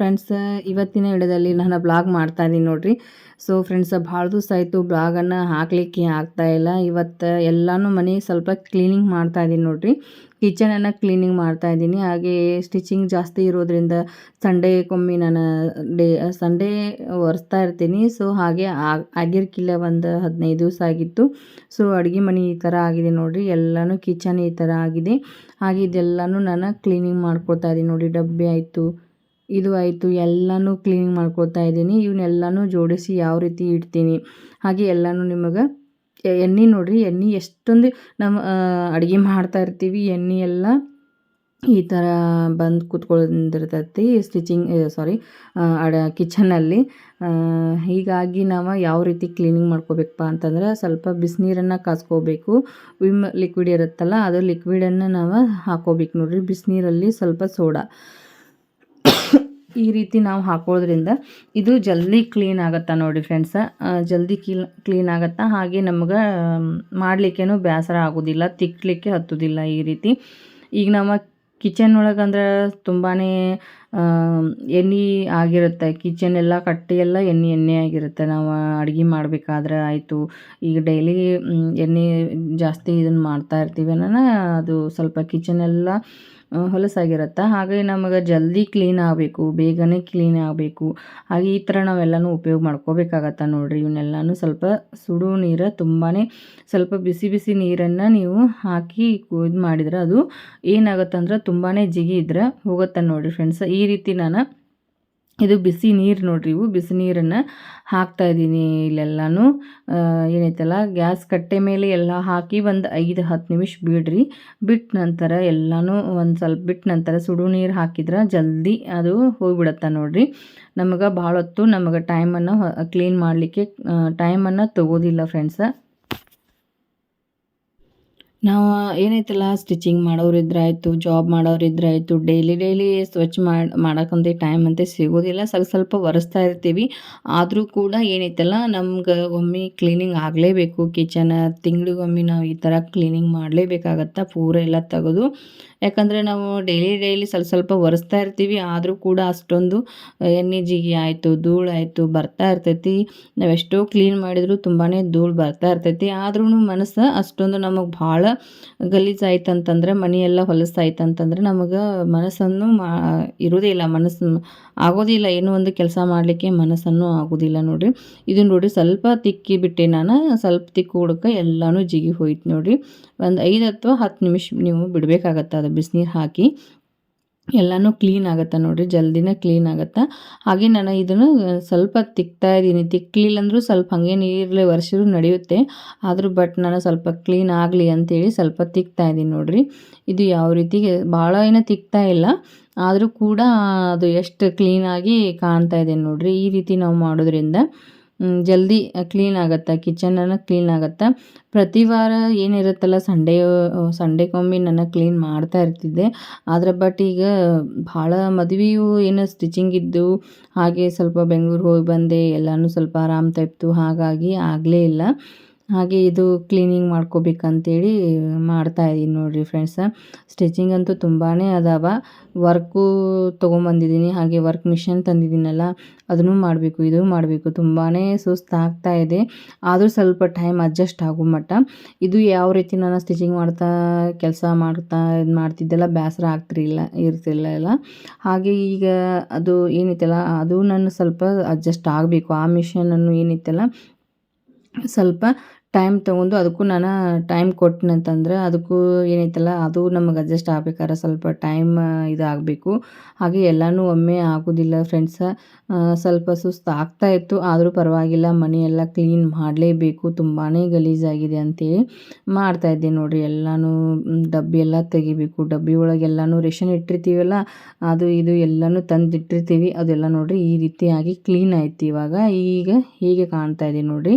Friends ಇವತ್ತಿನ ವಿಡಿಯೋದಲ್ಲಿ ನಾನು ಬ್ಲಾಗ್ ಮಾಡ್ತಾ ಇದ್ದೀನಿ ನೋಡ್ರಿ. ಸೊ ಫ್ರೆಂಡ್ಸ್ ಭಾಳ ದಿವಸ ಆಯಿತು ಬ್ಲಾಗನ್ನು ಹಾಕಲಿಕ್ಕೆ ಇಲ್ಲ. ಇವತ್ತು ಎಲ್ಲನೂ ಮನೆ ಸ್ವಲ್ಪ ಕ್ಲೀನಿಂಗ್ ಮಾಡ್ತಾ ಇದ್ದೀನಿ ನೋಡ್ರಿ. ಕಿಚನನ್ನು ಕ್ಲೀನಿಂಗ್ ಮಾಡ್ತಾ ಇದ್ದೀನಿ ಹಾಗೆ ಸ್ಟಿಚಿಂಗ್ ಜಾಸ್ತಿ ಇರೋದ್ರಿಂದ ಸಂಡೇಗೊಮ್ಮೆ ನಾನು ಡೇ ಸಂಡೇ ಒರೆಸ್ತಾ ಇರ್ತೀನಿ. ಸೊ ಹಾಗೆ ಆಗಿರ್ಕಿಲ್ಲ ಒಂದು ಹದಿನೈದು ದಿವಸ ಆಗಿತ್ತು. ಸೊ ಅಡುಗೆ ಮನೆ ಈ ಥರ ಆಗಿದೆ ನೋಡಿರಿ. ಎಲ್ಲನೂ ಕಿಚನ್ ಈ ಥರ ಆಗಿದೆ. ಹಾಗೆ ಇದೆಲ್ಲನೂ ನಾನು ಕ್ಲೀನಿಂಗ್ ಮಾಡ್ಕೊಳ್ತಾ ಇದ್ದೀನಿ ನೋಡಿ ಡಬ್ಬಿ ಆಯಿತು. ಇದು ಆಯಿತು. ಎಲ್ಲನೂ ಕ್ಲೀನಿಂಗ್ ಮಾಡ್ಕೊಳ್ತಾ ಇದ್ದೀನಿ. ಇವನ್ನೆಲ್ಲನೂ ಜೋಡಿಸಿ ಯಾವ ರೀತಿ ಇಡ್ತೀನಿ? ಹಾಗೆ ಎಲ್ಲನೂ ನಿಮಗೆ ಎಣ್ಣೆ ನೋಡಿರಿ, ಎಣ್ಣೆ ಎಷ್ಟೊಂದು ನಮ್ಮ ಅಡುಗೆ ಮಾಡ್ತಾ ಇರ್ತೀವಿ. ಎಣ್ಣೆ ಎಲ್ಲ ಈ ಥರ ಬಂದು ಕೂತ್ಕೊಂಡಿರ್ತೈತಿ ಸ್ಟಿಚಿಂಗ್ ಸಾರಿ ಅಡ ಕಿಚನಲ್ಲಿ ಹೀಗಾಗಿ ನಾವು ಯಾವ ರೀತಿ ಕ್ಲೀನಿಂಗ್ ಮಾಡ್ಕೋಬೇಕಪ್ಪ ಅಂತಂದ್ರೆ ಸ್ವಲ್ಪ ಬಿಸಿನೀರನ್ನು ಕಾಸ್ಕೋಬೇಕು. ವಿಮ್ ಲಿಕ್ವಿಡ್ ಇರುತ್ತಲ್ಲ, ಅದು ಲಿಕ್ವಿಡನ್ನು ನಾವು ಹಾಕೋಬೇಕು ನೋಡಿರಿ. ಬಿಸಿನೀರಲ್ಲಿ ಸ್ವಲ್ಪ ಸೋಡಾ. ಈ ರೀತಿ ನಾವು ಹಾಕೋದ್ರಿಂದ ಇದು ಜಲ್ದಿ ಕ್ಲೀನ್ ಆಗುತ್ತಾ ನೋಡಿ ಫ್ರೆಂಡ್ಸ ಜಲ್ದಿ ಕ್ಲೀನ್ ಕ್ಲೀನ್ ಆಗುತ್ತಾ? ಹಾಗೆ ನಮ್ಗೆ ಮಾಡಲಿಕ್ಕೇನು ಬೇಸರ ಆಗೋದಿಲ್ಲ ತಿಕ್ಕಲಿಕ್ಕೆ ಹತ್ತೋದಿಲ್ಲ ಈ ರೀತಿ. ಈಗ ನಮ್ಮ ಕಿಚನ್ ಒಳಗೆ ಅಂದ್ರೆ ತುಂಬಾ ಎಣ್ಣೆ ಆಗಿರುತ್ತೆ. ಕಿಚನ್ ಎಲ್ಲ ಕಟ್ಟಿ ಎಲ್ಲ ಎಣ್ಣೆ ಎಣ್ಣೆ ಆಗಿರುತ್ತೆ. ನಾವು ಅಡುಗೆ ಮಾಡಬೇಕಾದ್ರೆ ಆಯಿತು. ಈಗ ಡೈಲಿ ಎಣ್ಣೆ ಜಾಸ್ತಿ ಇದನ್ನು ಮಾಡ್ತಾ ಇರ್ತೀವಿ ಅನ್ನೋಣ ಅದು ಸ್ವಲ್ಪ ಕಿಚನ್ ಎಲ್ಲ ಹೊಲಸಾಗಿರುತ್ತೆ? ಹಾಗೆ ನಮಗೆ ಜಲ್ದಿ ಕ್ಲೀನ್ ಆಗಬೇಕು, ಬೇಗನೆ ಕ್ಲೀನ್ ಆಗಬೇಕು. ಹಾಗೆ ಈ ಥರ ನಾವೆಲ್ಲನೂ ಉಪಯೋಗ ಮಾಡ್ಕೋಬೇಕಾಗತ್ತೆ ನೋಡಿರಿ. ಇವನ್ನೆಲ್ಲನೂ ಸ್ವಲ್ಪ ಸುಡು ನೀರು ತುಂಬಾ ಸ್ವಲ್ಪ ಬಿಸಿ ಬಿಸಿ ನೀರನ್ನು ನೀವು ಹಾಕಿ ಇದು ಮಾಡಿದ್ರೆ ಅದು ಏನಾಗುತ್ತೆ ತುಂಬಾ ಜಿಗಿ ಇದ್ರೆ ಹೋಗುತ್ತೆ ನೋಡಿರಿ ಫ್ರೆಂಡ್ಸ್ ಈ ರೀತಿ ನಾನು ಇದು ಬಿಸಿ ನೀರು ನೋಡ್ರಿ, ಇವು ಬಿಸಿ ನೀರನ್ನು ಹಾಕ್ತಾ ಇದ್ದೀನಿ ಇಲ್ಲೆಲ್ಲನೂ. ಏನೈತಲ್ಲ, ಗ್ಯಾಸ್ ಕಟ್ಟೆ ಮೇಲೆ ಎಲ್ಲ ಹಾಕಿ ಒಂದು ಐದು ಹತ್ತು ನಿಮಿಷ ಬಿಡ್ರಿ. ಬಿಟ್ಟ ನಂತರ ಎಲ್ಲನೂ ಒಂದು ಸ್ವಲ್ಪ ಬಿಟ್ಟ ನಂತರ ಸುಡು ನೀರು ಹಾಕಿದ್ರೆ ಜಲ್ದಿ ಅದು ಹೋಗಿಬಿಡತ್ತೆ ನೋಡಿರಿ. ನಮಗೆ ಭಾಳ ಹೊತ್ತು ನಮಗೆ ಟೈಮನ್ನು ಕ್ಲೀನ್ ಮಾಡಲಿಕ್ಕೆ ಟೈಮನ್ನು ತಗೋದಿಲ್ಲ ಫ್ರೆಂಡ್ಸ ನಾವು ಏನೈತಲ್ಲ ಸ್ಟಿಚಿಂಗ್ ಮಾಡೋರಿದ್ರಾಯ್ತು ಜಾಬ್ ಮಾಡೋರಿದ್ರಾಯ್ತು ಡೈಲಿ ಡೈಲಿ ಸ್ವಚ್ಛ ಮಾಡಿ ಮಾಡೋಕ್ಕಂತೆ ಟೈಮ್ ಅಂತ ಸಿಗೋದಿಲ್ಲ. ಸ್ವಲ್ಪ ಸ್ವಲ್ಪ ಒರೆಸ್ತಾ ಇರ್ತೀವಿ. ಆದರೂ ಕೂಡ ಏನೈತಲ್ಲ, ನಮ್ಗೆ ಒಮ್ಮೆ ಕ್ಲೀನಿಂಗ್ ಆಗಲೇಬೇಕು. ಕಿಚನ್ ತಿಂಗಳಿಗೊಮ್ಮೆ ನಾವು ಈ ಥರ ಕ್ಲೀನಿಂಗ್ ಮಾಡಲೇಬೇಕಾಗತ್ತೆ? ಪೂರ ಎಲ್ಲ ತೆಗೆದು ಯಾಕಂದರೆ ನಾವು ಡೈಲಿ ಡೈಲಿ ಸ್ವಲ್ಪ ಸ್ವಲ್ಪ ಒರೆಸ್ತಾ ಇರ್ತೀವಿ, ಆದರೂ ಕೂಡ ಅಷ್ಟೊಂದು ಎಣ್ಣೆ ಜಿಗಿ ಆಯಿತು, ಧೂಳು ಆಯಿತು, ಬರ್ತಾ ಇರ್ತೈತಿ. ನಾವು ಎಷ್ಟೋ ಕ್ಲೀನ್ ಮಾಡಿದರೂ ತುಂಬಾ ಧೂಳು ಬರ್ತಾ ಇರ್ತೈತಿ. ಆದ್ರೂ ಮನಸ್ಸು ಅಷ್ಟೊಂದು ನಮಗೆ ಭಾಳ ಗಲೀಜು ಆಯ್ತು ಅಂತಂದ್ರೆ ಮನೆಯೆಲ್ಲ ಹೊಲಸಾಯ್ತಂತಂದರೆ ನಮಗೆ ಮನಸ್ಸನ್ನು ಮಾ, ಇರೋದೇ ಇಲ್ಲ ಮನಸ್ಸು ಆಗೋದಿಲ್ಲ. ಏನೋ ಒಂದು ಕೆಲಸ ಮಾಡಲಿಕ್ಕೆ ಮನಸ್ಸನ್ನು ಆಗೋದಿಲ್ಲ ನೋಡಿರಿ. ಇದು ನೋಡಿ ಸ್ವಲ್ಪ ತಿಕ್ಕಿ ಬಿಟ್ಟೆ ನಾನು, ಸ್ವಲ್ಪ ತಿಕ್ಕಿ ಹುಡುಕ ಎಲ್ಲನೂ ಜಿಗಿ ಹೋಯ್ತು ನೋಡಿ ಒಂದು ಐದು ಅಥವಾ ಹತ್ತು ನಿಮಿಷ ನೀವು ಬಿಡಬೇಕಾಗತ್ತೆ ಅದು ಬಿಸಿನೀರು ಹಾಕಿ ಎಲ್ಲನೂ ಕ್ಲೀನ್ ಆಗುತ್ತೆ ನೋಡಿರಿ, ಜಲ್ದಿನೇ ಕ್ಲೀನ್ ಆಗುತ್ತೆ. ಹಾಗೆ ನಾನು ಇದನ್ನು ಸ್ವಲ್ಪ ತಿಕ್ತಾ ಇದ್ದೀನಿ ತಿಕ್ಕಲಿಲ್ಲ ಅಂದರೂ ಸ್ವಲ್ಪ ಹಾಗೆ ನೀರಲ್ಲಿ ವರ್ಷರು ನಡೆಯುತ್ತೆ. ಆದರೂ ಬಟ್ ನಾನು ಸ್ವಲ್ಪ ಕ್ಲೀನ್ ಆಗಲಿ ಅಂತೇಳಿ ಸ್ವಲ್ಪ ತಿಕ್ತಾ ಇದ್ದೀನಿ ನೋಡಿರಿ. ಇದು ಯಾವ ರೀತಿ ಭಾಳ ಏನೋ ತಿಕ್ತಾ ಇಲ್ಲ, ಆದರೂ ಕೂಡ ಅದು ಎಷ್ಟು ಕ್ಲೀನಾಗಿ ಕಾಣ್ತಾ ಇದೆ ನೋಡಿರಿ ಈ ರೀತಿ ನಾವು ಮಾಡೋದ್ರಿಂದ. ಜಲ್ದಿ ಕ್ಲೀನ್ ಆಗುತ್ತೆ? ಕಿಚನನ್ನು ಕ್ಲೀನ್ ಆಗುತ್ತೆ? ಪ್ರತಿ ವಾರ ಏನಿರುತ್ತಲ್ಲ ಸಂಡೇ ಸಂಡೇಗೊಮ್ಮೆ ನನ್ನ ಕ್ಲೀನ್ ಮಾಡ್ತಾ ಇರ್ತಿದ್ದೆ. ಆದರೆ ಬಟ್ ಈಗ ಭಾಳ ಮದುವೆಯು ಏನು ಸ್ಟಿಚಿಂಗ್ ಇದ್ದು, ಹಾಗೆ ಸ್ವಲ್ಪ ಬೆಂಗ್ಳೂರು ಹೋಗಿ ಬಂದೆ, ಎಲ್ಲನೂ ಸ್ವಲ್ಪ ಆರಾಮ್ ತಪ್ಪಿತು. ಹಾಗಾಗಿ ಆಗಲೇ ಇಲ್ಲ. ಹಾಗೆ ಇದು ಕ್ಲೀನಿಂಗ್ ಮಾಡ್ಕೋಬೇಕಂತೇಳಿ ಮಾಡ್ತಾ ಇದ್ದೀನಿ ನೋಡಿರಿ ಫ್ರೆಂಡ್ಸ ಸ್ಟಿಚಿಂಗ್ ಅಂತೂ ತುಂಬಾ ಅದಾವ. ವರ್ಕು ತೊಗೊಂಬಂದಿದ್ದೀನಿ, ಹಾಗೆ ವರ್ಕ್ ಮಿಷನ್ ತಂದಿದ್ದೀನಲ್ಲ, ಅದನ್ನು ಮಾಡಬೇಕು, ಇದು ಮಾಡಬೇಕು. ತುಂಬಾ ಸುಸ್ತಾಗ್ತಾ ಇದೆ. ಆದರೂ ಸ್ವಲ್ಪ ಟೈಮ್ ಅಡ್ಜಸ್ಟ್ ಆಗೋ ಮಟ್ಟ. ಇದು ಯಾವ ರೀತಿ ನಾನು ಸ್ಟಿಚಿಂಗ್ ಮಾಡ್ತಾ, ಕೆಲಸ ಮಾಡ್ತಾ ಇದು ಮಾಡ್ತಿದ್ದೆಲ್ಲ ಬೇಸರ ಆಗ್ತಿರಲಿಲ್ಲ ಇರ್ತಿಲ್ಲ ಎಲ್ಲ. ಹಾಗೆ ಈಗ ಅದು ಏನಿತ್ತಲ್ಲ, ಅದು ನಾನು ಸ್ವಲ್ಪ ಅಡ್ಜಸ್ಟ್ ಆಗಬೇಕು. ಆ ಮಿಷನನ್ನು ಏನಿತ್ತಲ್ಲ, ಸ್ವಲ್ಪ ಟೈಮ್ ತೊಗೊಂಡು ಅದಕ್ಕೂ ನಾನು ಟೈಮ್ ಕೊಟ್ಟನಂತಂದ್ರೆ ಅದಕ್ಕೂ ಏನೈತಲ್ಲ, ಅದು ನಮಗೆ ಅಡ್ಜಸ್ಟ್ ಆಗ್ಬೇಕಾದ್ರೆ ಸ್ವಲ್ಪ ಟೈಮ್ ಇದಾಗಬೇಕು. ಹಾಗೆ ಎಲ್ಲನೂ ಒಮ್ಮೆ ಆಗೋದಿಲ್ಲ ಫ್ರೆಂಡ್ಸ ಸ್ವಲ್ಪ ಸುಸ್ತು ಆಗ್ತಾ ಇತ್ತು, ಆದರೂ ಪರವಾಗಿಲ್ಲ, ಮನೆಯೆಲ್ಲ ಕ್ಲೀನ್ ಮಾಡಲೇಬೇಕು ತುಂಬಾ ಗಲೀಜಾಗಿದೆ ಅಂತೇಳಿ ಮಾಡ್ತಾಯಿದ್ದೆ ನೋಡಿರಿ. ಎಲ್ಲನೂ ಡಬ್ಬಿ ಎಲ್ಲ ತೆಗಿಬೇಕು, ಡಬ್ಬಿ ಒಳಗೆ ಎಲ್ಲನೂ ರೇಷನ್ ಇಟ್ಟಿರ್ತೀವಲ್ಲ, ಅದು ಇದು ಎಲ್ಲನೂ ತಂದು ಇಟ್ಟಿರ್ತೀವಿ ಅದೆಲ್ಲ ನೋಡಿರಿ ಈ ರೀತಿಯಾಗಿ ಕ್ಲೀನ್ ಆಯ್ತು ಇವಾಗ. ಈಗ ಹೀಗೆ ಕಾಣ್ತಾ ಇದೆ ನೋಡಿರಿ.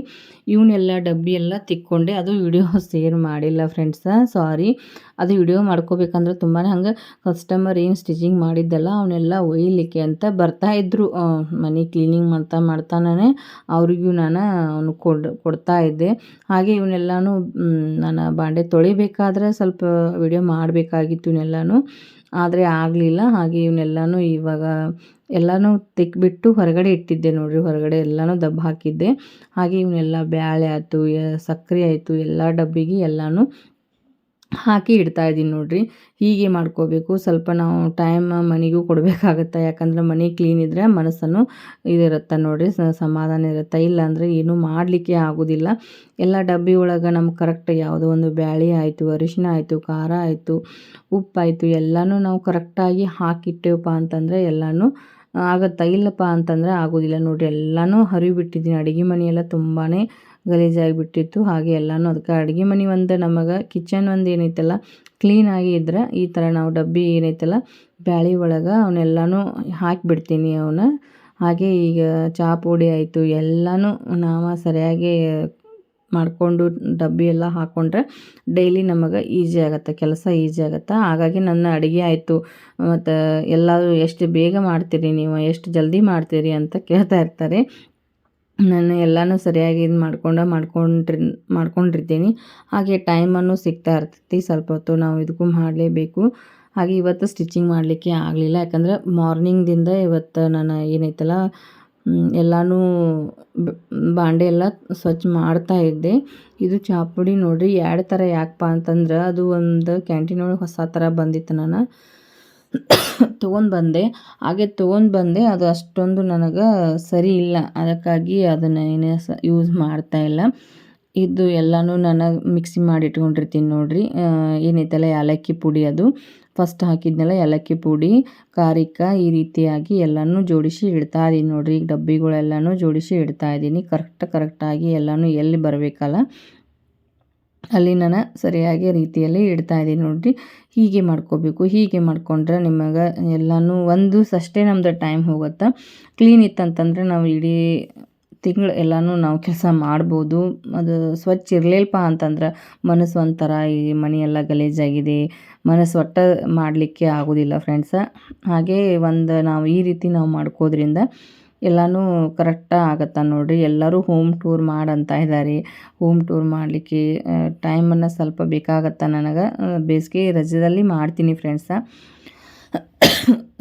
ಇವನ್ನೆಲ್ಲ ಡಬ್ಬಿ ಎಲ್ಲ ತಿಕ್ಕೊಂಡೆ. ಅದು ವಿಡಿಯೋ ಸೇರ್ ಮಾಡಿಲ್ಲ ಫ್ರೆಂಡ್ಸ ಸಾರಿ ಅದು ವಿಡಿಯೋ ಮಾಡ್ಕೋಬೇಕಂದ್ರೆ ತುಂಬಾ ಹಂಗೆ ಕಸ್ಟಮರ್ ಏನು ಸ್ಟಿಚಿಂಗ್ ಮಾಡಿದ್ದಲ್ಲ ಅವನ್ನೆಲ್ಲ ಒಯ್ಯಲಿಕ್ಕೆ ಅಂತ ಬರ್ತಾಯಿದ್ರು ಮನೆ ಕ್ಲೀನಿಂಗ್ ಮಾಡ್ತಾ ಮಾಡ್ತಾನೆ ಅವ್ರಿಗೂ ನಾನು ಅವನು ಕೊಡ್, ಕೊಡ್ತಾ ಇದ್ದೆ. ಹಾಗೆ ಇವನ್ನೆಲ್ಲನೂ ನಾನು ಬಾಂಡೆ ತೊಳಿಬೇಕಾದ್ರೆ ಸ್ವಲ್ಪ ವಿಡಿಯೋ ಮಾಡಬೇಕಾಗಿತ್ತು ಇವನ್ನೆಲ್ಲನೂ. ಆದರೆ ಆಗಲಿಲ್ಲ. ಹಾಗೆ ಇವನ್ನೆಲ್ಲನೂ ಇವಾಗ ಎಲ್ಲನೂ ತೆಗ್ಬಿಟ್ಟು ಹೊರಗಡೆ ಇಟ್ಟಿದ್ದೆ ನೋಡಿರಿ. ಹೊರಗಡೆ ಎಲ್ಲನೂ ದಬ್ಬ ಹಾಕಿದ್ದೆ. ಹಾಗೆ ಇವನ್ನೆಲ್ಲ ಬ್ಯಾಳೆ ಆಯಿತು ಸಕ್ಕರೆ ಆಯಿತು, ಎಲ್ಲ ಡಬ್ಬಿಗೆ ಎಲ್ಲನೂ ಹಾಕಿ ಇಡ್ತಾ ಇದ್ದೀನಿ ನೋಡಿರಿ. ಹೀಗೆ ಮಾಡ್ಕೋಬೇಕು. ಸ್ವಲ್ಪ ನಾವು ಟೈಮ್ ಮನೆಗೂ ಕೊಡಬೇಕಾಗತ್ತೆ. ಯಾಕಂದ್ರೆ ಮನೆ ಕ್ಲೀನ್ ಇದ್ದರೆ ಮನಸ್ಸನ್ನು ಇದಿರುತ್ತೆ ನೋಡಿರಿ. ಸಮಾಧಾನ ಇರುತ್ತೆ. ಇಲ್ಲಾಂದರೆ ಏನೂ ಮಾಡಲಿಕ್ಕೆ ಆಗೋದಿಲ್ಲ. ಎಲ್ಲ ಡಬ್ಬಿ ಒಳಗೆ ನಮ್ಗೆ ಕರೆಕ್ಟ್ ಯಾವುದೋ ಒಂದು ಬ್ಯಾಳಿ ಆಯಿತು ಅರಿಶಿನ ಆಯಿತು, ಖಾರ ಆಯಿತು ಉಪ್ಪಾಯಿತು ಎಲ್ಲನೂ ನಾವು ಕರೆಕ್ಟಾಗಿ ಹಾಕಿಟ್ಟೇವಪ್ಪ ಅಂತಂದರೆ ಎಲ್ಲನೂ ಆಗುತ್ತಾ. ಇಲ್ಲಪ್ಪ ಅಂತಂದರೆ ಆಗೋದಿಲ್ಲ ನೋಡಿರಿ. ಎಲ್ಲನೂ ಹರಿಬಿಟ್ಟಿದ್ದೀನಿ ಅಡುಗೆ ಮನೆಯೆಲ್ಲ ತುಂಬಾ ಗಲೀಜಾಗಿ ಬಿಟ್ಟಿತ್ತು ಹಾಗೆ ಎಲ್ಲನೂ ಅದಕ್ಕೆ ಅಡುಗೆ ಮನೆ ಒಂದು ನಮಗೆ ಕಿಚನ್ ಒಂದು ಏನೈತಲ್ಲ ಕ್ಲೀನಾಗಿ ಇದ್ರೆ ಈ ಥರ ನಾವು ಡಬ್ಬಿ ಏನೈತಲ್ಲ, ಬ್ಯಾಳಿ ಒಳಗೆ ಅವನ್ನೆಲ್ಲನೂ ಹಾಕಿಬಿಡ್ತೀನಿ ಅವನ್ನ ಹಾಗೆ ಈಗ ಚಹಾ ಪುಡಿ ಆಯಿತು, ಎಲ್ಲನೂ ನಾವು ಸರಿಯಾಗಿ ಮಾಡಿಕೊಂಡು ಡಬ್ಬಿ ಎಲ್ಲ ಹಾಕ್ಕೊಂಡ್ರೆ ಡೈಲಿ ನಮಗೆ ಈಸಿ ಆಗುತ್ತೆ, ಕೆಲಸ ಈಸಿ ಆಗುತ್ತೆ. ಹಾಗಾಗಿ ನನ್ನ ಅಡುಗೆ ಆಯಿತು. ಮತ್ತು ಎಲ್ಲರೂ ಎಷ್ಟು ಬೇಗ ಮಾಡ್ತೀರಿ ನೀವು, ಎಷ್ಟು ಜಲ್ದಿ ಮಾಡ್ತೀರಿ ಅಂತ ಕೇಳ್ತಾ ಇರ್ತಾರೆ. ನಾನು ಎಲ್ಲನೂ ಸರಿಯಾಗಿ ಇದು ಮಾಡ್ಕೊಂಡು ಮಾಡ್ಕೊಂಡ್ರಿ, ಮಾಡ್ಕೊಂಡಿರ್ತೀನಿ. ಹಾಗೆ ಟೈಮನ್ನು ಸಿಗ್ತಾ ಇರ್ತೈತಿ, ಸ್ವಲ್ಪ ಹೊತ್ತು ನಾವು ಇದಕ್ಕೂ ಮಾಡಲೇಬೇಕು. ಹಾಗೆ ಇವತ್ತು ಸ್ಟಿಚಿಂಗ್ ಮಾಡಲಿಕ್ಕೆ ಆಗಲಿಲ್ಲ, ಯಾಕಂದ್ರೆ ಮಾರ್ನಿಂಗ್ದಿಂದ ಇವತ್ತು ನಾನು ಏನೈತಲ್ಲ ಎಲ್ಲನೂ ಬಾಂಡೆ ಎಲ್ಲ ಸ್ವಚ್ಛ ಮಾಡ್ತಾ ಇದ್ದೆ. ಇದು ಚಾಪುಡಿ ನೋಡಿರಿ, ಎರಡು ಥರ ಯಾಕಪ್ಪ ಅಂತಂದ್ರೆ ಅದು ಒಂದು ಕ್ಯಾಂಟೀನ್ ಒಳಗೆ ಹೊಸ ಥರ ಬಂದಿತ್ತು ನಾನು. ತೊಗೊಂಡು ಬಂದೆ. ಹಾಗೆ ತೊಗೊಂಡು ಬಂದೆ. ಅದು ಅಷ್ಟೊಂದು ನನಗೆ ಸರಿ ಇಲ್ಲ. ಅದಕ್ಕಾಗಿ ಅದನ್ನು ಏನೇ ಸ ಯೂಸ್ ಮಾಡ್ತಾ ಇಲ್ಲ. ಇದು ಎಲ್ಲನೂ ನಾನು ಮಿಕ್ಸಿ ಮಾಡಿ ಇಟ್ಕೊಂಡಿರ್ತೀನಿ ನೋಡಿರಿ ಏನೈತಲ್ಲ ಏಲಕ್ಕಿ ಪುಡಿ ಅದು. ಫಸ್ಟ್ ಹಾಕಿದ್ನೆಲ್ಲ ಏಲಕ್ಕಿ ಪುಡಿ, ಖಾರಿಕ, ಈ ರೀತಿಯಾಗಿ ಎಲ್ಲನೂ ಜೋಡಿಸಿ ಇಡ್ತಾ ಇದ್ದೀನಿ ನೋಡಿರಿ. ಈಗ ಡಬ್ಬಿಗಳೆಲ್ಲನೂ ಜೋಡಿಸಿ ಇಡ್ತಾ ಇದ್ದೀನಿ ಕರೆಕ್ಟ್ ಕರೆಕ್ಟಾಗಿ ಎಲ್ಲನೂ ಎಲ್ಲಿ ಬರಬೇಕಲ್ಲ, ಅಲ್ಲಿ ನಾನು ಸರಿಯಾಗಿ ರೀತಿಯಲ್ಲಿ ಇಡ್ತಾ ಇದ್ದೀನಿ ನೋಡಿರಿ. ಹೀಗೆ ಮಾಡ್ಕೋಬೇಕು, ಹೀಗೆ ಮಾಡಿಕೊಂಡ್ರೆ ನಿಮಗೆ ಎಲ್ಲನೂ ಒಂದು ಅಷ್ಟೇ ನಮ್ಮದು ಟೈಮ್ ಹೋಗುತ್ತೆ? ಕ್ಲೀನ್ ಇತ್ತಂತಂದರೆ ನಾವು ಇಡೀ ತಿಂಗಳು ಎಲ್ಲನೂ ನಾವು ಕೆಲಸ ಮಾಡ್ಬೋದು. ಅದು ಸ್ವಚ್ಛ ಇರಲಿಲ್ಲಪ್ಪ ಅಂತಂದ್ರೆ ಮನಸ್ಸು ಒಂಥರ ಈ ಮನೆಯೆಲ್ಲ ಗಲೀಜಾಗಿದೆ, ಮನಸ್ಸು ಒಟ್ಟ ಮಾಡಲಿಕ್ಕೆ ಆಗೋದಿಲ್ಲ ಫ್ರೆಂಡ್ಸ ಹಾಗೇ ಒಂದು ನಾವು ಈ ರೀತಿ ನಾವು ಮಾಡ್ಕೋದ್ರಿಂದ ಎಲ್ಲನೂ ಕರೆಕ್ಟಾಗಿ ಆಗತ್ತೆ ನೋಡಿರಿ. ಎಲ್ಲರೂ ಹೋಮ್ ಟೂರ್ ಮಾಡಂತ ಇದ್ದಾರೆ ಹೋಮ್ ಟೂರ್ ಮಾಡಲಿಕ್ಕೆ ಟೈಮನ್ನು ಸ್ವಲ್ಪ ಬೇಕಾಗತ್ತೆ ನನಗೆ. ಬೇಸಿಗೆ ರಜದಲ್ಲಿ ಮಾಡ್ತೀನಿ ಫ್ರೆಂಡ್ಸ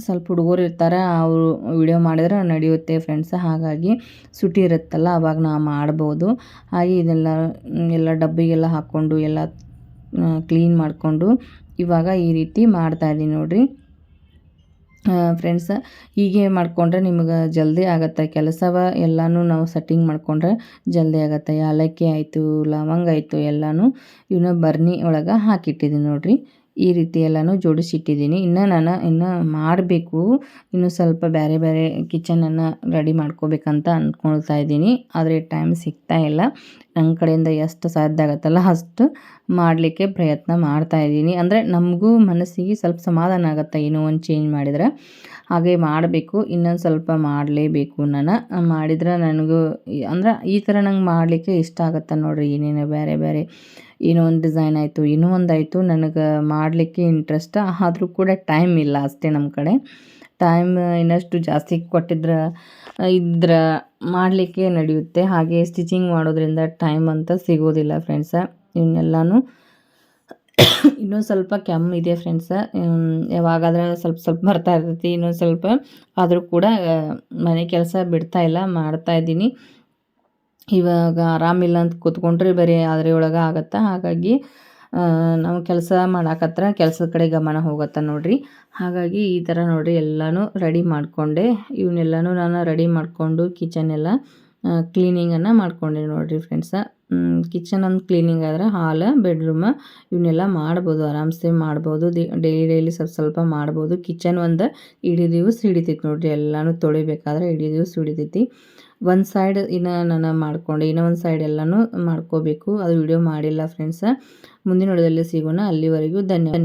ಸ್ವಲ್ಪ ಹುಡುಗರು ಇರ್ತಾರೆ, ಅವರು ವಿಡಿಯೋ ಮಾಡಿದ್ರೆ ನಡೆಯುತ್ತೆ ಫ್ರೆಂಡ್ಸ್ ಹಾಗಾಗಿ ಸುಟಿ ಇರುತ್ತಲ್ಲ, ಅವಾಗ ನಾವು ಮಾಡ್ಬೋದು. ಹಾಗೆ ಇದೆಲ್ಲ, ಎಲ್ಲ ಡಬ್ಬಿಗೆಲ್ಲ ಹಾಕ್ಕೊಂಡು ಎಲ್ಲ ಕ್ಲೀನ್ ಮಾಡಿಕೊಂಡು ಇವಾಗ ಈ ರೀತಿ ಮಾಡ್ತಾಯಿದ್ದೀನಿ ನೋಡಿರಿ. ಫ್ರೆಂಡ್ಸ ಹೀಗೆ ಮಾಡಿಕೊಂಡ್ರೆ ನಿಮಗೆ ಜಲ್ದಿ ಆಗುತ್ತೆ. ಕೆಲಸವ ಎಲ್ಲನೂ ನಾವು ಸೆಟ್ಟಿಂಗ್ ಮಾಡಿಕೊಂಡ್ರೆ ಜಲ್ದಿ ಆಗುತ್ತೆ. ಏಲಕ್ಕಿ ಆಯಿತು, ಲವಂಗ ಆಯಿತು ಎಲ್ಲನೂ ಇವನ್ನ ಬರ್ನಿ ಒಳಗೆ ಹಾಕಿಟ್ಟಿದ್ದೀನಿ ನೋಡಿರಿ. ಈ ರೀತಿ ಎಲ್ಲನೂ ಜೋಡಿಸಿಟ್ಟಿದ್ದೀನಿ. ಇನ್ನು ನಾನು ಇನ್ನು ಮಾಡಬೇಕು. ಇನ್ನು ಸ್ವಲ್ಪ ಬೇರೆ ಬೇರೆ ಕಿಚನನ್ನು ರೆಡಿ ಮಾಡ್ಕೋಬೇಕಂತ ಅಂದ್ಕೊಳ್ತಾ ಇದ್ದೀನಿ. ಆದರೆ ಟೈಮ್ ಸಿಗ್ತಾ ಇಲ್ಲ. ನನ್ನ ಕಡೆಯಿಂದ ಎಷ್ಟು ಸಾಧ್ಯ ಆಗುತ್ತಲ್ಲ ಅಷ್ಟು ಮಾಡಲಿಕ್ಕೆ ಪ್ರಯತ್ನ ಮಾಡ್ತಾ ಇದ್ದೀನಿ. ಅಂದರೆ ನಮಗೂ ಮನಸ್ಸಿಗೆ ಸ್ವಲ್ಪ ಸಮಾಧಾನ ಆಗುತ್ತೆ ಏನೋ ಒಂದು ಚೇಂಜ್ ಮಾಡಿದ್ರೆ. ಹಾಗೆ ಮಾಡಬೇಕು. ಇನ್ನೊಂದು ಸ್ವಲ್ಪ ಮಾಡಲೇಬೇಕು ನಾನು. ಮಾಡಿದ್ರೆ ನನಗೂ ಅಂದ್ರೆ ಈ ಥರ ನಂಗೆ ಮಾಡಲಿಕ್ಕೆ ಇಷ್ಟ ಆಗುತ್ತೆ ನೋಡಿರಿ. ಏನೇನೋ ಬೇರೆ ಬೇರೆ ಏನೋ ಒಂದು ಡಿಸೈನ್ ಆಯಿತು ಏನೋ ಒಂದು ಆಯಿತು, ನನಗೆ ಮಾಡಲಿಕ್ಕೆ ಇಂಟ್ರೆಸ್ಟ್ ಆದರೂ ಕೂಡ ಟೈಮ್ ಇಲ್ಲ ಅಷ್ಟೇ ನಮ್ಮ ಕಡೆ. ಟೈಮ್ ಇನ್ನಷ್ಟು ಜಾಸ್ತಿ ಕೊಟ್ಟಿದ್ರೆ, ಇದ್ರೆ ಮಾಡಲಿಕ್ಕೆ ನಡೆಯುತ್ತೆ. ಹಾಗೆ ಸ್ಟಿಚಿಂಗ್ ಮಾಡೋದ್ರಿಂದ ಟೈಮ್ ಅಂತ ಸಿಗೋದಿಲ್ಲ ಫ್ರೆಂಡ್ಸ ಇವನ್ನೆಲ್ಲನೂ ಇನ್ನೂ ಸ್ವಲ್ಪ ಕೆಮ್ಮಿದೆ ಫ್ರೆಂಡ್ಸ ಯಾವಾಗಾದ್ರೆ ಸ್ವಲ್ಪ ಸ್ವಲ್ಪ ಬರ್ತಾ ಇರ್ತೈತಿ ಇನ್ನೊಂದು ಸ್ವಲ್ಪ. ಆದರೂ ಕೂಡ, ಮನೆ ಕೆಲಸ ಬಿಡ್ತಾ ಇಲ್ಲ, ಮಾಡ್ತಾ ಇದ್ದೀನಿ. ಇವಾಗ ಆರಾಮಿಲ್ಲ ಅಂತ ಕೂತ್ಕೊಂಡ್ರೆ ಬರೀ ಒಳಗೆ ಆಗತ್ತೆ? ಹಾಗಾಗಿ ನಾವು ಕೆಲಸ ಮಾಡಾಕತ್ರ ಕೆಲಸದ ಕಡೆ ಗಮನ ಹೋಗುತ್ತೆ ನೋಡಿರಿ. ಹಾಗಾಗಿ ಈ ಥರ ನೋಡಿರಿ ಎಲ್ಲನೂ ರೆಡಿ ಮಾಡಿಕೊಂಡೆ. ಇವನ್ನೆಲ್ಲನೂ ನಾನು ರೆಡಿ ಮಾಡಿಕೊಂಡು ಕಿಚನ್ ಎಲ್ಲ ಕ್ಲೀನಿಂಗನ್ನು ಮಾಡಿಕೊಂಡೆ ನೋಡಿರಿ ಫ್ರೆಂಡ್ಸ ಕಿಚನ್ ಒಂದು ಕ್ಲೀನಿಂಗ್ ಆದರೆ ಹಾಲ್ ಬೆಡ್ರೂಮ ಇವನ್ನೆಲ್ಲ ಮಾಡ್ಬೋದು. ಆರಾಮ್ಸೆ ಮಾಡ್ಬೋದು. ಡೈಲಿ ಡೈಲಿ ಸ್ವಲ್ಪ ಸ್ವಲ್ಪ ಮಾಡ್ಬೋದು. ಕಿಚನ್ ಒಂದು ಇಡೀ ದಿವಸ ಹಿಡಿತೈತಿ ನೋಡಿರಿ. ಎಲ್ಲನೂ ತೊಳಿಬೇಕಾದ್ರೆ ಇಡೀ ದಿವಸ ಹಿಡಿತೈತಿ. ಒಂದು ಸೈಡ್ ಇನ್ನು ನಾನು ಮಾಡಿಕೊಂಡೆ ಇನ್ನೂ ಒಂದು ಸೈಡ್ ಎಲ್ಲನೂ ಮಾಡ್ಕೋಬೇಕು. ಅದು ವಿಡಿಯೋ ಮಾಡಿಲ್ಲ ಫ್ರೆಂಡ್ಸ ಮುಂದಿನ ವಿಡಿಯೋದಲ್ಲಿ ಸಿಗೋಣ. ಅಲ್ಲಿವರೆಗೂ ಧನ್ಯವಾದ.